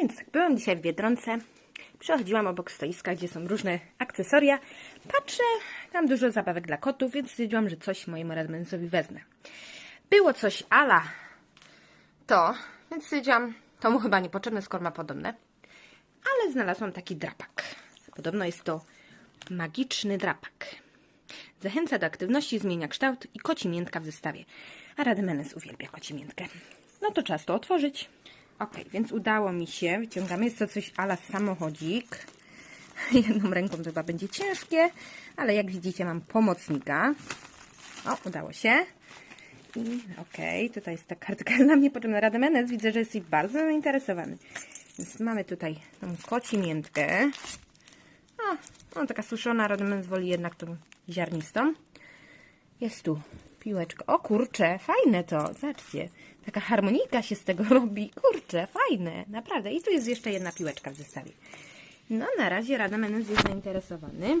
więc tak, byłam dzisiaj w Biedronce. Przechodziłam obok stoiska, gdzie są różne akcesoria. Patrzę, tam dużo zabawek dla kotów, więc stwierdziłam, że coś mojemu Radmensowi wezmę. Było coś ala to, więc stwierdziłam, to mu chyba niepotrzebne, skoro ma podobne. Ale znalazłam taki drapak. Podobno jest to magiczny drapak. Zachęca do aktywności, zmienia kształt i koci miętka w zestawie. A Radmenes uwielbia koci miętkę. No to czas to otworzyć. Ok, więc udało mi się. Wyciągamy. Jest to coś ala samochodzik. Jedną ręką to chyba będzie ciężkie, ale jak widzicie mam pomocnika. O, udało się. I okej, tutaj jest ta kartka dla mnie potrzebna. Radmenes, widzę, że jesteś bardzo zainteresowany. Więc mamy tutaj tą koci miętkę. O, no taka suszona, Radmenes woli jednak tą ziarnistą. Jest tu piłeczka. O kurczę, fajne to. Zobaczcie. Taka harmonika się z tego robi. Kurczę, fajne. Naprawdę. I tu jest jeszcze jedna piłeczka w zestawie. No, na razie Rada Menes jest zainteresowany.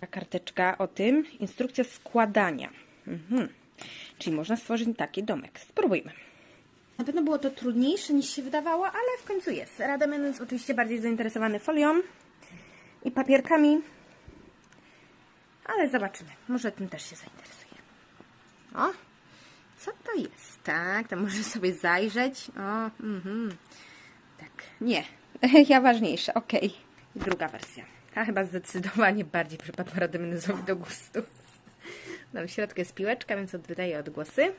Ta karteczka o tym. Instrukcja składania. Mhm. Czyli można stworzyć taki domek. Spróbujmy. Na pewno było to trudniejsze niż się wydawało, ale w końcu jest. Rada Menes oczywiście bardziej zainteresowany folią i papierkami. Ale zobaczymy. Może tym też się zainteresuje. O, co to jest? Tak, to może sobie zajrzeć. O, mhm. Tak, nie. Ja ważniejsza, okej. Druga wersja. Ta chyba zdecydowanie bardziej przypadła Radymenezowi do gustu. No, w środku jest piłeczka, więc oddaję odgłosy.